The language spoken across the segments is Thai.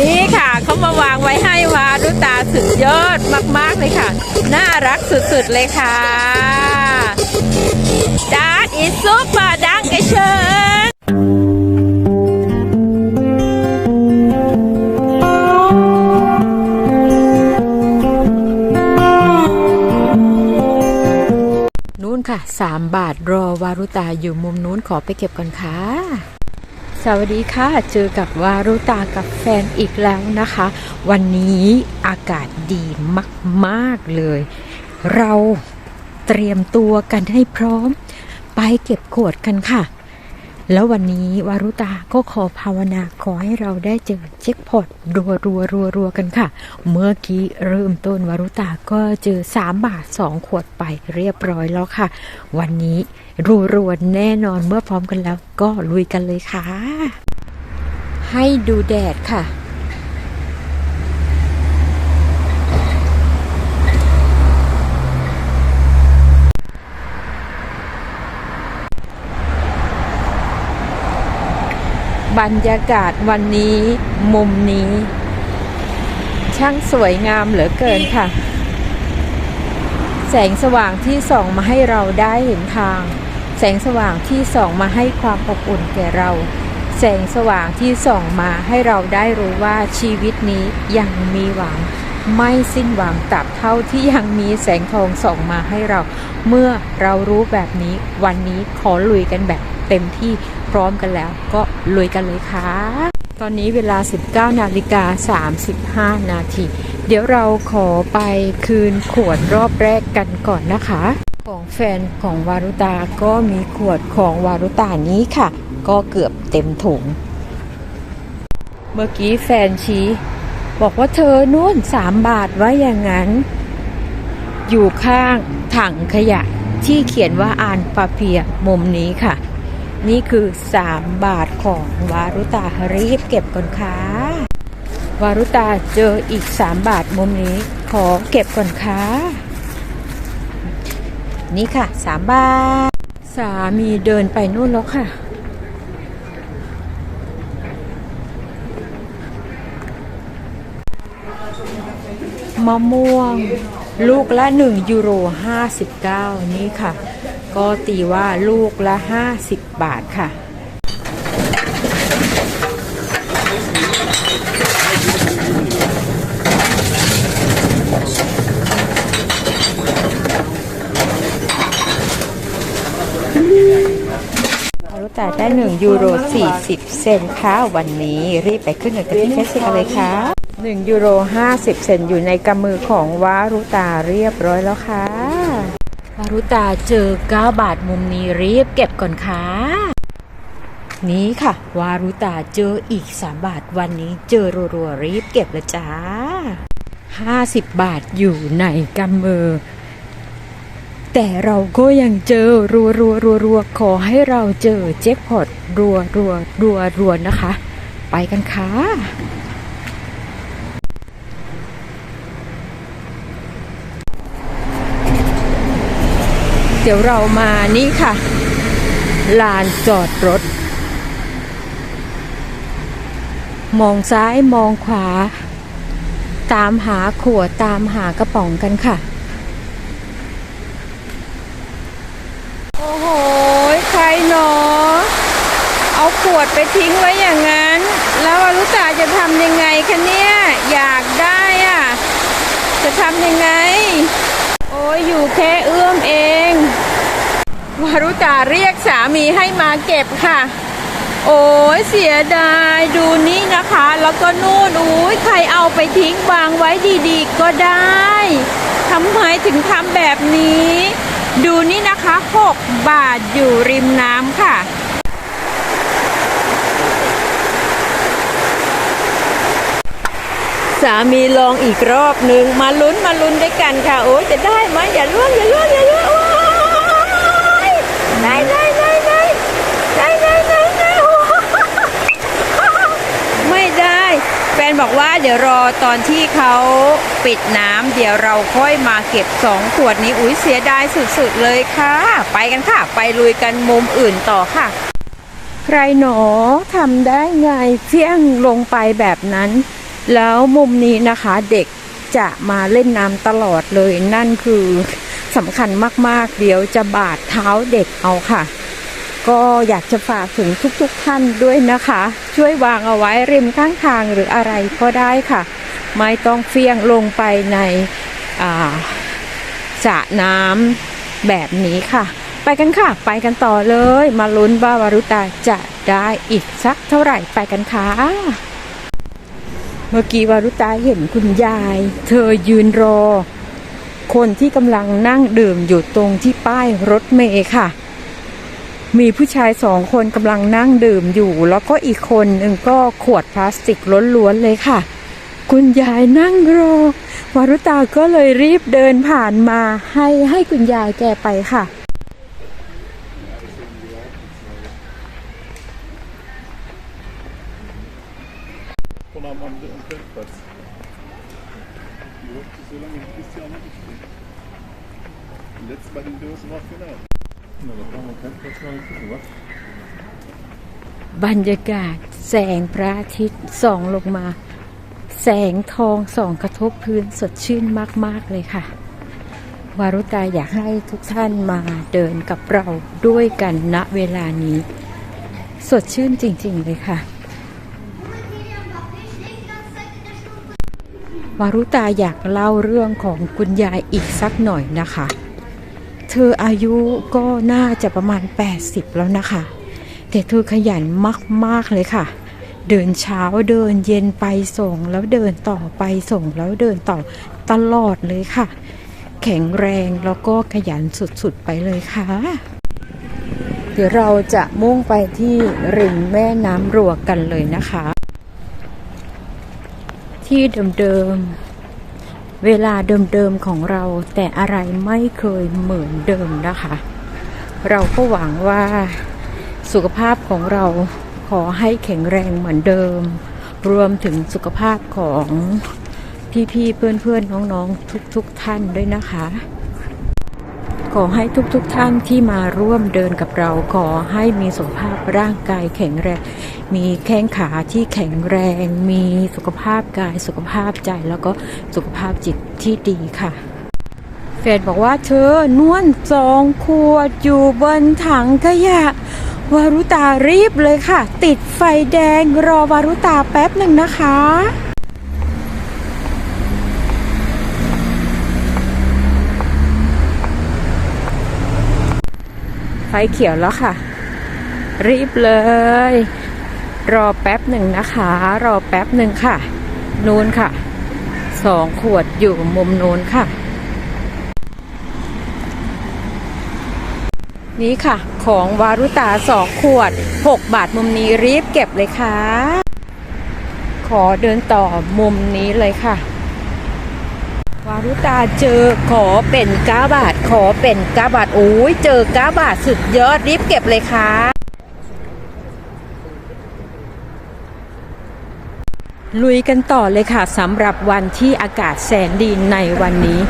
นี่ค่ะเขามาวางไว้ให้วารุตาสุดยอดมากๆเลยค่ะ น่ารักสุดๆเลยค่ะดักอีซุปเปอร์ดักเชิญนู้นค่ะ 3 บาทรอวารุตาอยู่มุมนู้นขอไปเก็บก่อนค่ะ สวัสดีค่ะ เจอกับวารุตากับแฟนอีกแล้วนะคะ วันนี้อากาศดีมากๆเลย เราเตรียมตัวกันให้พร้อม ไปเก็บขวดกันค่ะ แล้ววันนี้วารุตาก็ขอภาวนาขอให้เราได้เจอเช็คพอตรัวรัวรัวรัวกันค่ะ เมื่อกี้เริ่มต้นวารุตาก็เจอ 3 บาท 2 ขวดไปเรียบร้อยแล้วค่ะ วันนี้รัวรัวๆแน่นอนเมื่อพร้อมกันแล้วก็ลุยกันเลยค่ะ ให้ดูแดดค่ะบรรยากาศวันนี้มุมนี้ ช่างสวยงามเหลือเกินค่ะ แสงสว่างที่ส่องมาให้เราได้เห็นทาง แสงสว่างที่ส่องมาให้ความอบอุ่นแก่เรา แสงสว่างที่ส่องมาให้เราได้รู้ว่าชีวิตนี้ยังมีหวัง ไม่สิ้นหวังตราบเท่าที่ยังมีแสงทองส่องมาให้เรา เมื่อเรารู้แบบนี้วันนี้ขอลุยกันแบบเต็มที่พร้อมกันแล้วก็ลุยกันเลยค่ะ ตอนนี้เวลา 19นาฬิกา35 นาที เดี๋ยวเราขอไปคืนขวดรอบแรกกันก่อนนะคะ ของแฟนของวารุตาก็มีขวดของวารุตานี้ค่ะ ก็เกือบเต็มถุง เมื่อกี้แฟนชี้ บอกว่าเธอนู่นสามบาทว่าอย่างนั้น อยู่ข้างถังขยะที่เขียนว่าอ่านปาเพียมุมนี้ค่ะ นี่คือ3บาทของวารุตารีบเก็บก่อนค่ะวารุตาเจออีก3บาทมุมนี้ขอเก็บก่อนค่ะ นี่ค่ะ 3 บาท สามีเดินไปนู่นแล้วค่ะ มะม่วง ลูกละ 1 ยูโร 59 นี่ค่ะ ก็ตีว่าลูกละ 50 บาทค่ะ แต่ได้1ยูโร40 เซนต์ค่ะ วันนี้รีบไปขึ้นเงินกันที่แคชเชียร์เลยค่ะ1ยูโร50 เซนต์อยู่ในกำมือของวารุตาเรียบร้อยแล้วค่ะวารุตาเจอ 9 บาทมุมนี้รีบเก็บก่อนค่ะนี้ค่ะ วารุตาเจออีก 3 บาทวันนี้เจอรัวๆรีบเก็บล้วจ้า 50 บาทอยู่ในกำมือ แต่เราก็ยังเจอรัวรัวรัวรัวขอให้เราเจอแจ็คพอตรัวรัวรัวรัวนะคะ ไปกันค่ะเดี๋ยวเรามานี่ค่ะ ลานจอดรถ มองซ้ายมองขวา ตามหาขวดตามหากระป๋องกันค่ะ โอ้โห ใครหนอเอาขวดไปทิ้งไว้อย่างนั้น แล้วอรุตาจะทำยังไงคะเนี่ย อยากได้อะ จะทำยังไง โอ้ยอยู่แค่เอื้อมเองวารุตาเรียกสามีให้มาเก็บค่ะ โอ้ยเสียดายดูนี่นะคะ แล้วก็นู่นอุ้ยใครเอาไปทิ้งวางไว้ดีๆ ก็ได้ทำไมถึงทำแบบนี้ ดูนี่นะคะ 6 บาทอยู่ริมน้ำค่ะ สามีลองอีกรอบหนึ่งมาลุ้นมาลุ้นด้วยกันค่ะ โอ้ยจะได้ไหมอย่าล่วงอย่าล่วงอย่าล่วงโอ้ยได้ได้ได้ได้ได้ได้ได้ได้โอ้ยไม่ได้ แฟนบอกว่าเดี๋ยวรอตอนที่เขาปิดน้ำเดี๋ยวเราค่อยมาเก็บสองขวดนี้อุ้ยเสียดายสุดๆเลยค่ะ ไปกันค่ะ ไปลุยกันมุมอื่นต่อค่ะ ใครหนอทำได้ไงเฟี้ยงลงไปแบบนั้น แล้วมุมนี้นะคะเด็กจะมาเล่นน้ำตลอดเลยนั่นคือสำคัญมากๆ เดี๋ยวจะบาดเท้าเด็กเอาค่ะ ก็อยากจะฝากถึงทุกๆท่านด้วยนะคะ ช่วยวางเอาไว้ริมข้างทางหรืออะไรก็ได้ค่ะ ไม่ต้องเฟี้ยงลงไปในอ่าสระน้ำแบบนี้ค่ะ ไปกันค่ะ ไปกันต่อเลย มาลุ้นว่าวารุตาจะได้อีกสักเท่าไหร่ไปกันค่ะเมื่อกี้วารุตาเห็นคุณยาย เธอยืนรอ คนที่กำลังนั่งดื่มอยู่ตรงที่ป้ายรถเมย์ค่ะ มีผู้ชายสองคนกำลังนั่งดื่มอยู่ แล้วก็อีกคนหนึ่งก็ขวดพลาสติกล้วนๆเลยค่ะ คุณยายนั่งรอวารุตาก็เลยรีบเดินผ่านมาให้ให้คุณยายแกไปค่ะ บรรยากาศแสงพระอาทิตย์ส่องลงมา แสงทองส่องกระทบพื้นสดชื่นมาก ๆ เลยค่ะ วารุตาอยากให้ทุกท่านมาเดินกับเราด้วยกันณเวลานี้ สดชื่นจริง ๆ เลยค่ะ วารุตาอยากเล่าเรื่องของคุณยายอีกสักหน่อยนะคะ เธออายุก็น่าจะประมาณ 80 แล้วนะคะ แต่เธอขยันมาก ๆ เลยค่ะ เดินเช้าเดินเย็นไปส่งแล้วเดินต่อไปส่งแล้วเดินต่อตลอดเลยค่ะ แข็งแรงแล้วก็ขยันสุด ๆ ไปเลยค่ะ เดี๋ยวเราจะมุ่งไปที่ริมแม่น้ำรัวกกันเลยนะคะ ที่เดิม ๆ เวลาเดิมๆของเราแต่อะไรไม่เคยเหมือนเดิมนะคะ เราก็หวังว่าสุขภาพของเราขอให้แข็งแรงเหมือนเดิม รวมถึงสุขภาพของพี่ๆเพื่อนๆน้องๆทุกๆท่านด้วยนะคะ ขอให้ทุกๆท่านที่มาร่วมเดินกับเรา ขอให้มีสุขภาพร่างกายแข็งแรง มีแข้งขาที่แข็งแรง มีสุขภาพกาย สุขภาพใจ แล้วก็สุขภาพจิตที่ดีค่ะแฟนบอกว่าเธอนวลสองขวดอยู่บนถังขยะ วารุตารีบเลยค่ะ ติดไฟแดงรอวารุตาแป๊บหนึ่งนะคะ ฟเขียวแล้วค่ะ รีบเลย รอแป๊บหนึ่งนะคะ รอแป๊บหนึ่งค่ะ นูนค่ะสองขวดอยู่มุมนูนค่ะ นี่ค่ะ ของวารุตาสองขวด 6 บาทมุมนี้รีบเก็บเลยค่ะ ขอเดินต่อมุมนี้เลยค่ะ รุตาเจอขอเป็น9บาท ขอเป็น9บาทโอ้ยเจอ9บาทสุดยอดรีบเก็บเลยค่ะลุยกันต่อเลยค่ะสำหรับวันที่อากาศแสนดีในวันนี้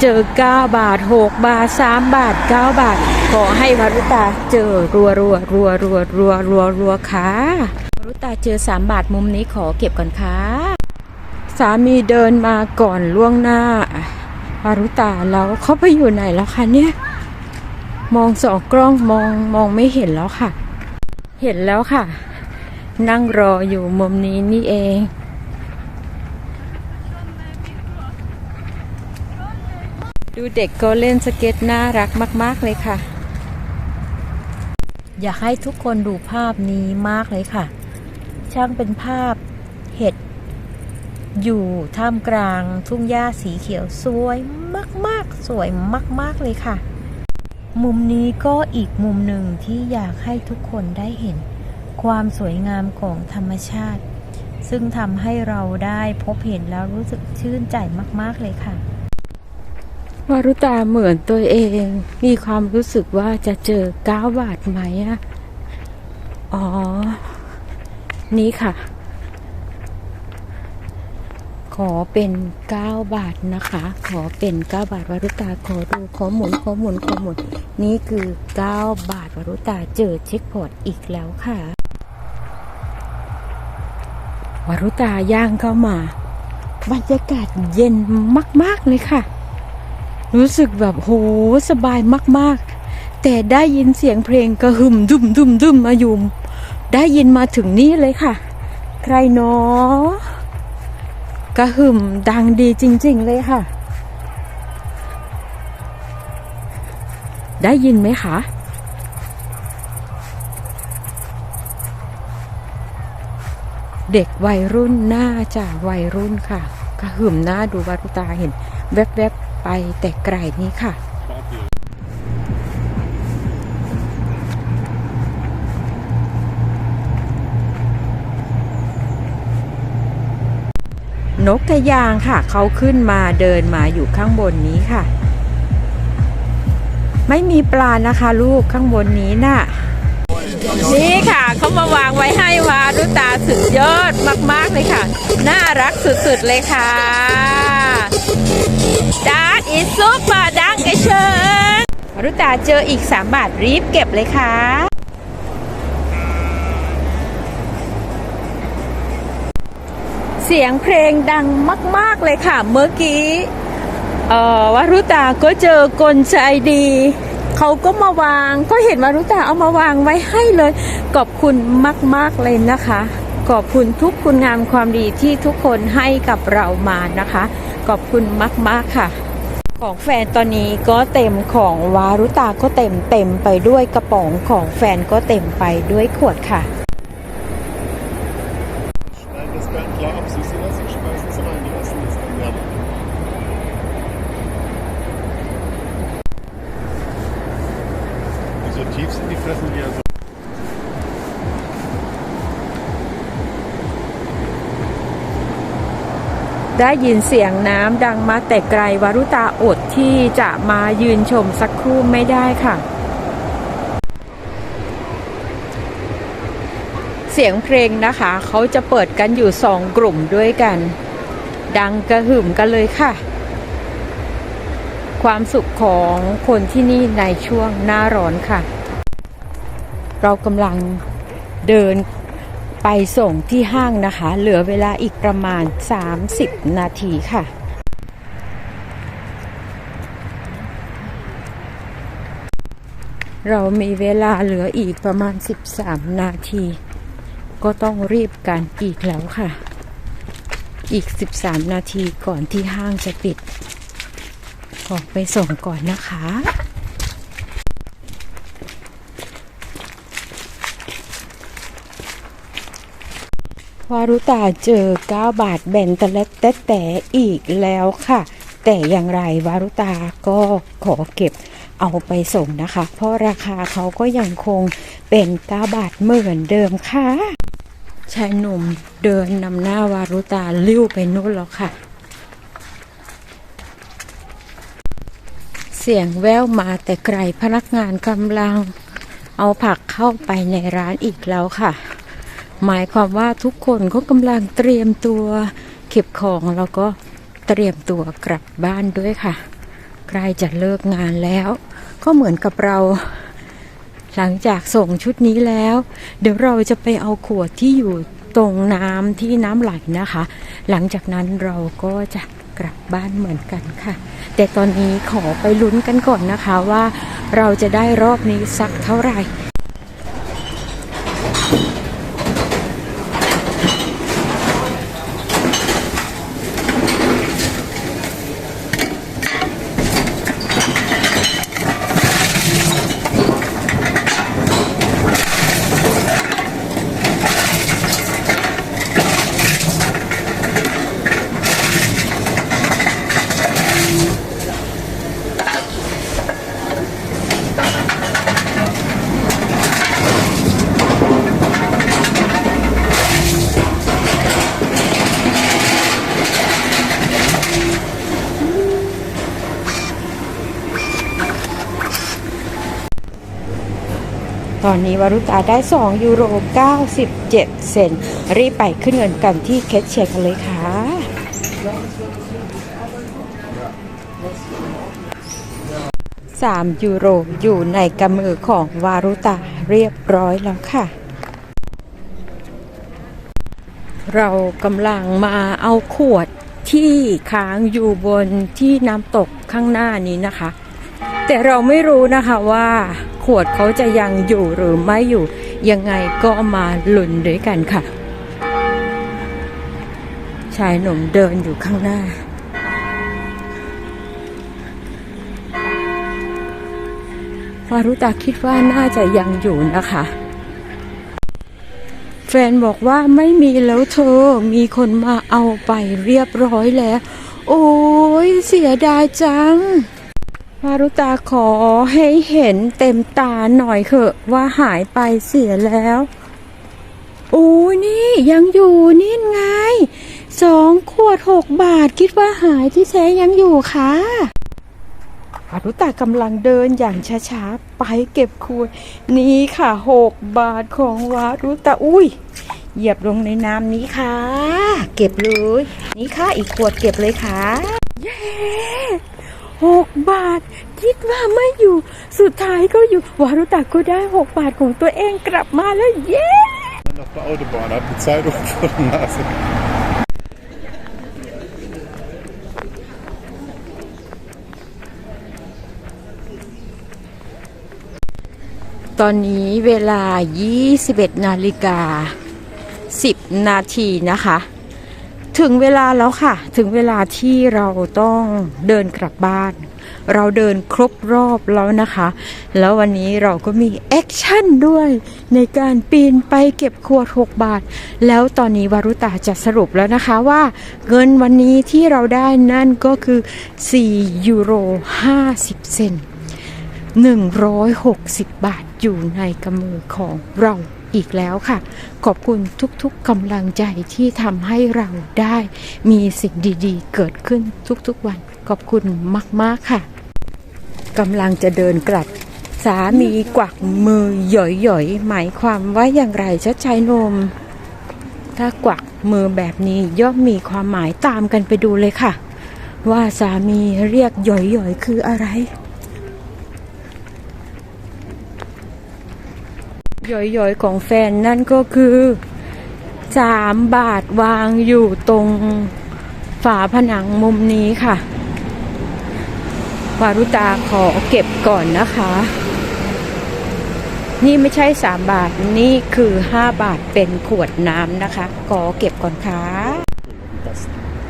เจอ 9 บาท 6 บาท 3 บาท 9 บาท ขอให้วารุตาเจอรัวรัวรัวรัวรัวรัวรัวค่ะวารุตาเจอ 3 บาทมุมนี้ขอเก็บก่อนค่ะ สามีเดินมาก่อนล่วงหน้าวารุตาแล้วเขาไปอยู่ไหนแล้วคะเนี่ย มองสองกล้องมองมองไม่เห็นแล้วค่ะ เห็นแล้วค่ะ นั่งรออยู่มุมนี้นี่เอง ดูเด็กก็เล่นสเก็ตน่ารักมาก ๆ เลยค่ะ อยากให้ทุกคนดูภาพนี้มากเลยค่ะ ช่างเป็นภาพเห็ด อยู่ท่ามกลางทุ่งหญ้าสีเขียวสวยมากๆ สวยมาก ๆ เลยค่ะ มุมนี้ก็อีกมุมหนึ่งที่อยากให้ทุกคนได้เห็น ความสวยงามของธรรมชาติ ซึ่งทำให้เราได้พบเห็นแล้วรู้สึกชื่นใจมาก ๆ เลยค่ะวารุตาเหมือนตัวเอง มีความรู้สึกว่าจะเจอก้าวบาทไหมอะอ๋อ นี่ค่ะ ขอเป็น 9 บาทนะคะ ขอเป็น 9 บาทวารุตาขอดูขอหมุนขอหมุนขอหมุนนี่คือ 9 บาทวรุตาเจอเช็คพอร์ตอีกแล้วค่ะ วรุตาย่างเข้ามา บรรยากาศเย็นมาก ๆ เลยค่ะ รู้สึกแบบโหสบายมาก ๆ แต่ได้ยินเสียงเพลงกระหึ่มดุมดุมดุมมายุมได้ยินมาถึงนี่เลยค่ะ ใครเนาะ กระหึ่มดังดีจริง ๆ เลยค่ะ ได้ยินไหมคะเด็กวัยรุ่นน่าจะวัยรุ่นค่ะ กระหึ่มหน้าดูวารุตาเห็น แวบๆไปแต่ไกลนี้ค่ะ นกกระยางค่ะ เขาขึ้นมาเดินมาอยู่ข้างบนนี้ค่ะ ไม่มีปลานะคะลูกข้างบนนี้น่ะ นี่ค่ะเขามาวางไว้ให้วารุตาสุดยอดมาก ๆ เลยค่ะ น่ารักสุด ๆ เลยค่ะดาร์อิซุปเปอร์ดังเกเชิญวารุตาเจออีก 3 บาทรีบเก็บเลยค่ะ สียงเพลงดังมาก ๆ เลยค่ะ เมื่อกี้เออวารุตาก็เจอกลใจดี เขาก็มาวาง ก็เห็นวารุตาเอามาวางไว้ให้เลย ขอบคุณมาก ๆ เลยนะคะ ขอบคุณทุกคุณงามความดีที่ทุกคนให้กับเรามานะคะ ขอบคุณมาก ๆ ค่ะ ของแฟนตอนนี้ก็เต็มของวารุตาก็เต็มเต็มไปด้วยกระป๋องของแฟนก็เต็มไปด้วยขวดค่ะ ได้ยินเสียงน้ำดังมาแต่ไกลวารุตาอดที่จะมายืนชมสักครู่ไม่ได้ค่ะ เสียงเพลงนะคะ เขาจะเปิดกันอยู่สองกลุ่มด้วยกัน ดังกระหึ่มกันเลยค่ะ ความสุขของคนที่นี่ในช่วงหน้าร้อนค่ะ เรากำลังเดิน ไปส่งที่ห้างนะคะ เหลือเวลาอีกประมาณ 30 นาทีค่ะ เรามีเวลาเหลืออีกประมาณ 13 นาที ก็ต้องรีบกันอีกแล้วค่ะ อีก 13 นาทีก่อนที่ห้างจะปิด ออกไปส่งก่อนนะคะ วารุตาเจอ 9 บาทแบนตะเล็ดแต่แต่อีกแล้วค่ะ แต่อย่างไรวารุตาก็ขอเก็บเอาไปส่งนะคะ เพราะราคาเขาก็ยังคงเป็น 9 บาทเหมือนเดิมค่ะชายหนุ่มเดินนำหน้าวารุตาลิ้วไปนู่นแล้วค่ะ เสียงแววมาแต่ไกลพนักงานกำลัง เอาผักเข้าไปในร้านอีกแล้วค่ะ หมายความว่าทุกคนก็กำลังเตรียมตัวเก็บของแล้วก็เตรียมตัวกลับบ้านด้วยค่ะ ใกล้จะเลิกงานแล้ว ก็เหมือนกับเรา หลังจากส่งชุดนี้แล้ว เดี๋ยวเราจะไปเอาขวดที่อยู่ตรงน้ำที่น้ำไหลนะคะ หลังจากนั้นเราก็จะกลับบ้านเหมือนกันค่ะ แต่ตอนนี้ขอไปลุ้นกันก่อนนะคะว่าเราจะได้รอบนี้สักเท่าไหร่ ตอนนี้วารุตาได้ 2 ยูโร 97 เซนรีบไปขึ้นเงินกันที่เคสเชียร์กันเลยค่ะส3ยูโรอยู่ในกำมือของวารุตาเรียบร้อยแล้วค่ะ เรากำลังมาเอาขวดที่ค้างอยู่บนที่น้ำตกข้างหน้านี้นะคะ แต่เราไม่รู้นะคะว่า ขวดเขาจะยังอยู่หรือไม่อยู่ ยังไงก็มาลุ้นด้วยกันค่ะ ชายหนุ่มเดินอยู่ข้างหน้า วารุตาคิดว่าน่าจะยังอยู่นะคะ แฟนบอกว่าไม่มีแล้วเธอ มีคนมาเอาไปเรียบร้อยแล้ว โอ้ยเสียดายจัง วารุตาขอให้เห็นเต็มตาหน่อยเถอะว่าหายไปเสียแล้วโอ้ยนี่ยังอยู่นี่ไงสองขวดหกบาทคิดว่าหายที่แท้ยังอยู่ค่ะวารุตากำลังเดินอย่างช้าๆ ไปเก็บขวดนี่ค่ะหกบาทของวารุตาอุ้ยเหยียบลงในน้ำนี้ค่ะ เก็บเลย นี่ค่ะอีกขวดเก็บเลยค่ะเย้ หกบาท คิดว่าไม่อยู่ สุดท้ายก็อยู่ วารุตาก็ได้หกบาทของตัวเองกลับมาแล้วเย้ Man auf der Autobahn hat die Zeitung vor der Nase. ตอนนี้เวลา 21 นาฬิกา 10 นาทีนะคะ ถึงเวลาแล้วค่ะ ถึงเวลาที่เราต้องเดินกลับบ้าน เราเดินครบรอบแล้วนะคะ แล้ววันนี้เราก็มีแอคชั่นด้วยในการปีนไปเก็บขวด 6 บาท แล้วตอนนี้วารุตาจะสรุปแล้วนะคะว่าเงินวันนี้ที่เราได้นั่นก็คือ 4 ยูโร 50 เซน160 บาทอยู่ในกำมือของเรา อีกแล้วค่ะ ขอบคุณทุกๆกำลังใจที่ทำให้เราได้มีสิ่งดีๆ เกิดขึ้นทุกๆวัน ขอบคุณมากๆค่ะกำลังจะเดินกลับ สามีกวักมือหย่อยๆ หมายความว่าอย่างไรเจ้าชายนม ถ้ากวักมือแบบนี้ย่อมมีความหมายตามกันไปดูเลยค่ะ ว่าสามีเรียกหย่อยๆ คืออะไร ย่อยๆของแฟนนั่นก็คือสามบาทวางอยู่ตรงฝาผนังมุมนี้ค่ะวารุตาขอเก็บก่อนนะคะ นี่ไม่ใช่สามบาทนี่คือห้าบาทเป็นขวดน้ำนะคะขอเก็บก่อนค่ะ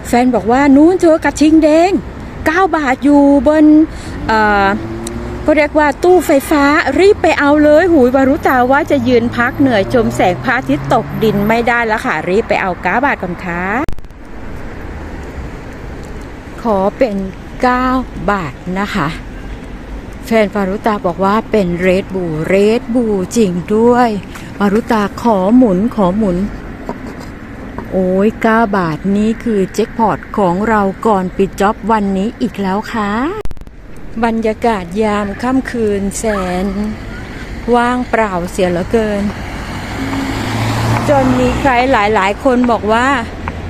แฟนบอกว่านู้นเธอกระชิงแดง9บาทอยู่บนเอ่อ ก็เรียกว่าตู้ไฟฟ้ารีบไปเอาเลยหูยวารุตาว่าจะยืนพักเหนื่อยชมแสงพระอาทิตย์ตกดินไม่ได้แล้วค่ะรีบไปเอาก้าบาทก่อนค่ะขอเป็น 9 บาทนะคะ แฟนวารุตาบอกว่าเป็นเรดบูเรดบูจริงด้วยวารุตาขอหมุนขอหมุน โอ้ย 9 บาทนี้คือแจ็คพอตของเราก่อนปิดจ็อบวันนี้อีกแล้วค่ะ บรรยากาศยามค่ำคืนแสน ว่างเปล่าเสียเหลือเกิน จนมีใครหลายๆ คนบอกว่า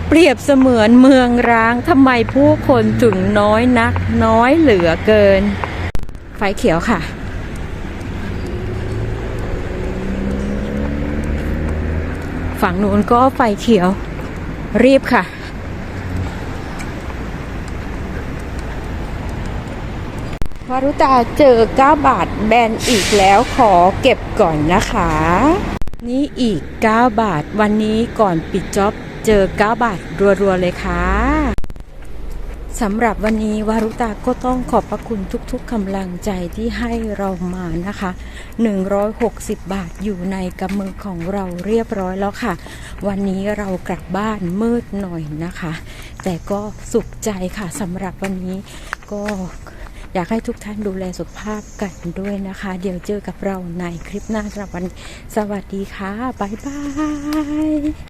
เปรียบเสมือนเมืองร้างทำไมผู้คนถึงน้อยนัก น้อยเหลือเกิน ไฟเขียวค่ะ ฝั่งนู้นก็ไฟเขียว รีบค่ะ วารุตาเจอ9บาทแบนอีกแล้วขอเก็บก่อนนะคะ นี่อีก9บาทวันนี้ก่อนปิดจ็อบเจอ9บาทรัวๆเลยค่ะสำหรับวันนี้วารุตาก็ต้องขอบพระคุณทุกๆกำลังใจที่ให้เรามานะคะ 160 บาทอยู่ในกำมือของเราเรียบร้อยแล้วค่ะ วันนี้เรากลับบ้านมืดหน่อยนะคะ แต่ก็สุขใจค่ะสำหรับวันนี้ก็ อยากให้ทุกท่านดูแลสุขภาพกันด้วยนะคะ เดี๋ยวเจอกับเราในคลิปหน้าสำหรับวันสวัสดีค่ะ บ๊ายบาย